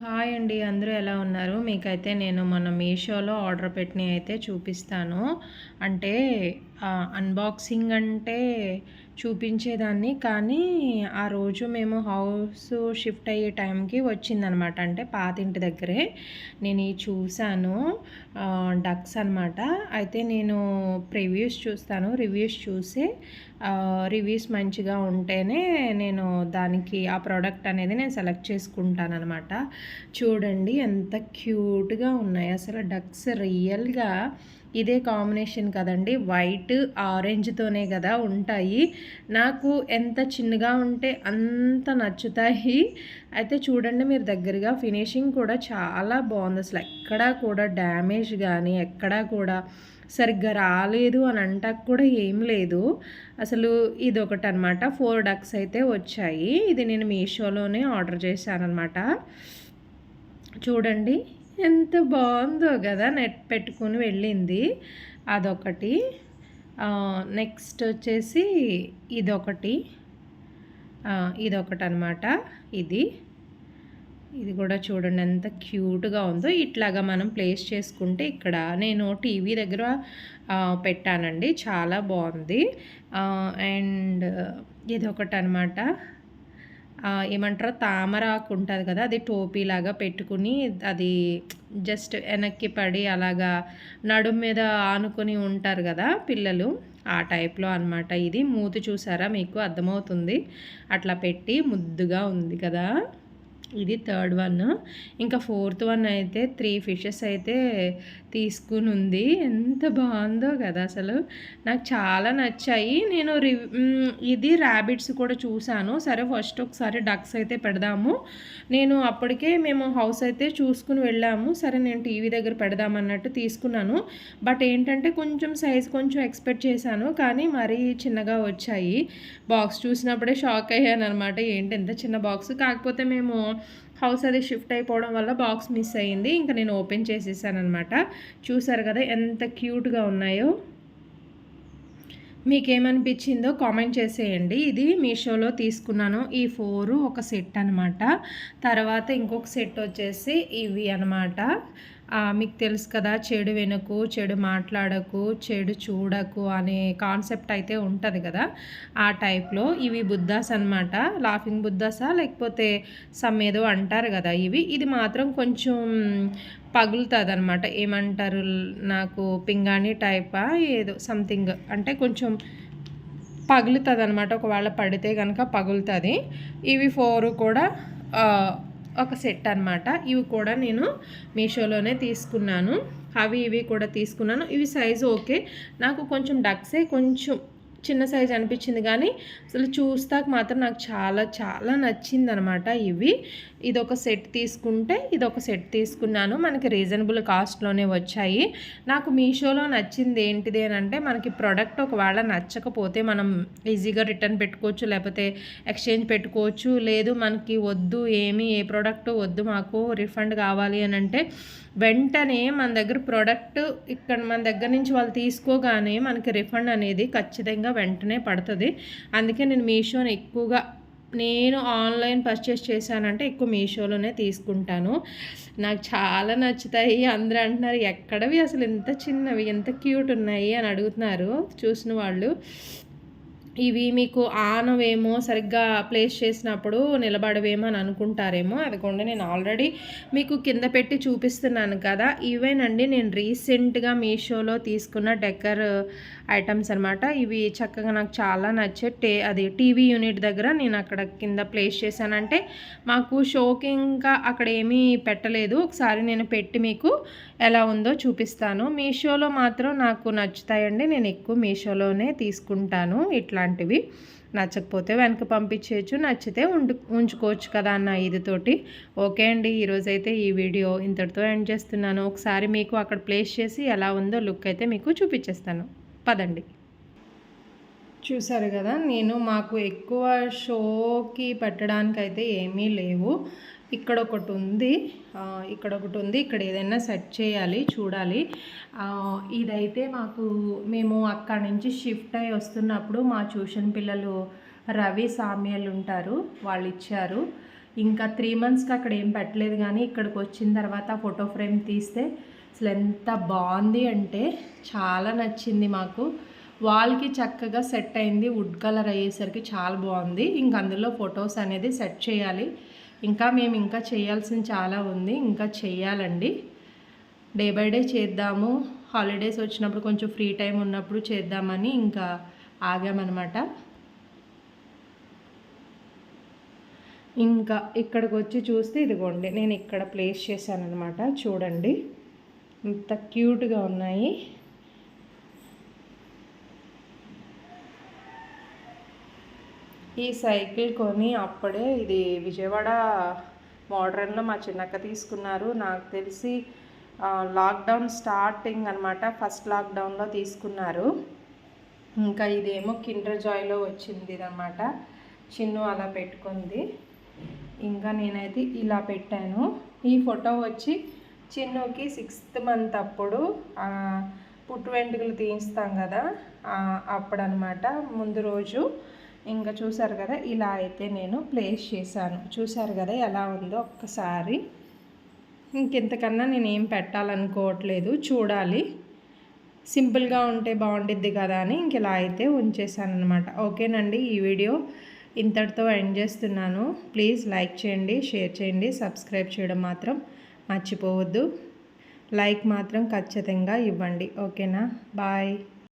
Hi అండి అందరూ ఎలా ఉన్నారు? మీకైతే నేను మన మీషోలో ఆర్డర్ పెట్టినవి అయితే చూపిస్తాను. అంటే అన్బాక్సింగ్ అంటే చూపించేదాన్ని. కానీ ఆ రోజు మేము హౌస్ షిఫ్ట్ అయ్యే టైంకి వచ్చిందనమాట. అంటే పాతింటి దగ్గరే నేను చూశాను డక్స్ అనమాట. అయితే నేను ప్రివ్యూస్ చూస్తాను. రివ్యూస్ చూసి రివ్యూస్ మంచిగా ఉంటేనే నేను దానికి ఆ ప్రోడక్ట్ అనేది నేను సెలెక్ట్ చేసుకుంటాను అనమాట చూడండి ఎంత క్యూట్గా ఉన్నాయి. అసలు డక్స్ రియల్గా ఇదే కాంబినేషన్ కదండి. వైట్ ఆరెంజ్తోనే కదా ఉంటాయి. నాకు ఎంత చిన్నగా ఉంటే అంత నచ్చుతాయి. అయితే చూడండి మీరు దగ్గరగా ఫినిషింగ్ కూడా చాలా బాగుంది. అసలు ఎక్కడా కూడా డ్యామేజ్ కానీ ఎక్కడా కూడా సరిగ్గా రాలేదు అని అంటాక కూడా ఏం లేదు. అసలు ఇది ఒకటి అనమాట ఫోర్ డక్స్ అయితే వచ్చాయి. ఇది నేను మీషోలోనే ఆర్డర్ చేశాను అనమాట చూడండి. ఎంత బాగుందో కదా నెట్ పెట్టుకుని వెళ్ళింది అదొకటి. నెక్స్ట్ వచ్చేసి ఇదొకటి. ఇదొకటి అనమాట ఇది. ఇది కూడా చూడండి ఎంత క్యూట్గా ఉందో. ఇట్లాగా మనం ప్లేస్ చేసుకుంటే ఇక్కడ నేను టీవీ దగ్గర పెట్టానండి. చాలా బాగుంది. అండ్ ఇదొకటి అనమాట ఏమంటారో తామరాకు ఉంటుంది కదా అది టోపీలాగా పెట్టుకుని అది జస్ట్ వెనక్కి పడి అలాగా నడుము మీద ఆనుకొని ఉంటారు కదా పిల్లలు ఆ టైప్లో అనమాట ఇది మూతి చూసారా మీకు? అర్థమవుతుంది. అట్లా పెట్టి ముద్దుగా ఉంది కదా. ఇది థర్డ్ వన్. ఇంకా ఫోర్త్ వన్ అయితే త్రీ ఫిషెస్ అయితే తీసుకుని ఉంది. ఎంత బాగుందో కదా అసలు. నాకు చాలా నచ్చాయి. నేను ఇది ర్యాబిట్స్ కూడా చూశాను. సరే ఫస్ట్ ఒకసారి డక్స్ అయితే పెడదాము. నేను అప్పటికే మేము హౌస్ అయితే చూసుకుని వెళ్ళాము. సరే నేను టీవీ దగ్గర పెడదామన్నట్టు తీసుకున్నాను. బట్ ఏంటంటే కొంచెం సైజ్ కొంచెం ఎక్స్పెక్ట్ చేశాను. కానీ మరీ చిన్నగా వచ్చాయి. బాక్స్ చూసినప్పుడే షాక్ అయ్యాను అనమాట ఏంటి ఎంత చిన్న బాక్స్ కాకపోతే మేము హౌస్ అది షిఫ్ట్ అయిపోవడం వల్ల బాక్స్ మిస్ అయ్యింది. ఇంకా నేను ఓపెన్ చేసేసాను అనమాట చూసారు కదా ఎంత క్యూట్గా ఉన్నాయో. మీకేమనిపించిందో కామెంట్ చేసేయండి. ఇది మీషోలో తీసుకున్నాను. ఈ ఫోరు ఒక సెట్ అనమాట తర్వాత ఇంకొక సెట్ వచ్చేసి ఇవి అనమాట మీకు తెలుసు కదా చెడు వెనుకు చెడు మాట్లాడకు చెడు చూడకు అనే కాన్సెప్ట్ అయితే ఉంటుంది కదా. ఆ టైప్లో ఇవి బుద్ధాస్ అనమాట లాఫింగ్ బుద్ధాసా లేకపోతే సమ్ ఏదో అంటారు కదా ఇవి. ఇది మాత్రం కొంచెం పగులుతుంది అనమాట ఏమంటారు నాకు పింగాణి టైపా ఏదో సంథింగ్ అంటే కొంచెం పగులుతుంది అనమాట ఒకవేళ పడితే కనుక పగులుతుంది. ఇవి ఫోర్ కూడా ఒక సెట్ అనమాట ఇవి కూడా నేను మీషోలోనే తీసుకున్నాను. అవి ఇవి కూడా తీసుకున్నాను. ఇవి సైజు ఓకే. నాకు కొంచెం డక్సే కొంచెం చిన్న సైజ్ అనిపించింది కానీ అసలు చూస్తాక మాత్రం నాకు చాలా చాలా నచ్చింది అనమాట ఇవి. ఇదొక సెట్ తీసుకుంటే ఇది ఒక సెట్ తీసుకున్నాను. మనకి రీజనబుల్ కాస్ట్లోనే వచ్చాయి. నాకు మీషోలో నచ్చింది ఏంటిది అని అంటే మనకి ప్రోడక్ట్ ఒకవేళ నచ్చకపోతే మనం ఈజీగా రిటర్న్ పెట్టుకోవచ్చు లేకపోతే ఎక్స్చేంజ్ పెట్టుకోవచ్చు. లేదు మనకి వద్దు ఏమి ఏ ప్రోడక్ట్ వద్దు మాకు రిఫండ్ కావాలి అని అంటే వెంటనే మన దగ్గర ప్రోడక్ట్ ఇక్కడ మన దగ్గర నుంచి వాళ్ళు తీసుకోగానే మనకి రిఫండ్ అనేది ఖచ్చితంగా వెంటనే పడుతుంది. అందుకే నేను మీషోని ఎక్కువగా నేను ఆన్లైన్ పర్చేస్ చేశానంటే ఎక్కువ మీషోలోనే తీసుకుంటాను. నాకు చాలా నచ్చుతాయి. అందరూ అంటున్నారు ఎక్కడవి అసలు ఎంత చిన్నవి ఎంత క్యూట్ ఉన్నాయి? అని అడుగుతున్నారు చూసిన వాళ్ళు. ఇవి మీకు ఆనవేమో సరిగ్గా ప్లేస్ చేసినప్పుడు నిలబడవేమో అని అనుకుంటారేమో. అదిగోండి నేను ఆల్రెడీ మీకు కింద పెట్టి చూపిస్తున్నాను కదా. ఇవేనండి నేను రీసెంట్గా మీషోలో తీసుకున్న డెక్కర్ ఐటమ్స్ అనమాట ఇవి చక్కగా నాకు చాలా నచ్చే టే అది టీవీ యూనిట్ దగ్గర నేను అక్కడ కింద ప్లేస్ చేశానంటే మాకు షోకి ఇంకా అక్కడ ఏమీ పెట్టలేదు. ఒకసారి నేను పెట్టి మీకు ఎలా ఉందో చూపిస్తాను. మీషోలో మాత్రం నాకు నచ్చుతాయండి. నేను ఎక్కువ మీషోలోనే తీసుకుంటాను ఇట్లాంటివి. నచ్చకపోతే వెనక పంపించేయచ్చు. నచ్చితే ఉండు ఉంచుకోవచ్చు కదా అన్న ఇదితోటి. ఓకే అండి. ఈరోజైతే ఈ వీడియో ఇంతటితో ఎండ్ చేస్తున్నాను. ఒకసారి మీకు అక్కడ ప్లేస్ చేసి ఎలా ఉందో లుక్ అయితే మీకు చూపించేస్తాను. పదండి. చూసారు కదా నేను మాకు ఎక్కువ షోకి పెట్టడానికి అయితే ఏమీ లేవు. ఇక్కడ ఒకటి ఉంది ఇక్కడ ఒకటి ఉంది ఇక్కడ ఏదైనా సెట్ చేయాలి చూడాలి. ఇదైతే మాకు మేము అక్కడి నుంచి షిఫ్ట్ అయి వస్తున్నప్పుడు మా ట్యూషన్ పిల్లలు రవి సామ్యాలు ఉంటారు వాళ్ళు ఇచ్చారు. ఇంకా త్రీ మంత్స్కి అక్కడ ఏం పెట్టలేదు కానీ ఇక్కడికి వచ్చిన తర్వాత ఫోటో ఫ్రేమ్ తీస్తే అసలు ఎంత బాగుంది అంటే చాలా నచ్చింది మాకు. వాల్కి చక్కగా సెట్ అయింది. వుడ్ కలర్ అయ్యేసరికి చాలా బాగుంది. ఇంకా అందులో ఫొటోస్ అనేది సెట్ చేయాలి. ఇంకా మేము ఇంకా చేయాల్సింది చాలా ఉంది. ఇంకా చెయ్యాలండి డే బై డే చేద్దాము. హాలిడేస్ వచ్చినప్పుడు కొంచెం ఫ్రీ టైం ఉన్నప్పుడు చేద్దామని ఇంకా ఆగామన్నమాట. ఇంకా ఇక్కడికి వచ్చి చూస్తే ఇదిగోండి నేను ఇక్కడ ప్లేస్ చేశాను అనమాట చూడండి. ఇంత క్యూట్గా ఉన్నాయి. ఈ సైకిల్ కొని అప్పుడే ఇది విజయవాడ మోడ్రన్లో మా చిన్నక్క తీసుకున్నారు. నాకు తెలిసి లాక్డౌన్ స్టార్టింగ్ అనమాట ఫస్ట్ లాక్డౌన్లో తీసుకున్నారు. ఇంకా ఇదేమో కిండర్ జాయ్లో వచ్చింది అనమాట చిన్ను అలా పెట్టుకుంది. ఇంకా నేనైతే ఇలా పెట్టాను. ఈ ఫోటో వచ్చి చిన్నుకి సిక్స్త్ మంత్ అప్పుడు పుట్టు వెంట్రుకలు తీయిస్తాం కదా అప్పుడు అనమాట ముందు రోజు. ఇంకా చూసారు కదా ఇలా అయితే నేను ప్లేస్ చేశాను. చూసారు కదా ఎలా ఉందో ఒక్కసారి. ఇంకెంతకన్నా నేను ఏం పెట్టాలనుకోవట్లేదు చూడాలి. సింపుల్గా ఉంటే బాగుండిద్ది కదా అని ఇంక ఇలా అయితే ఉంచేసాను అనమాట ఓకేనండి ఈ వీడియో ఇంతటితో ఎండ్ చేస్తున్నాను. ప్లీజ్ లైక్ చేయండి షేర్ చేయండి సబ్స్క్రైబ్ చేయడం మాత్రం మర్చిపోవద్దు. లైక్ మాత్రం ఖచ్చితంగా ఇవ్వండి. ఓకేనా? బాయ్.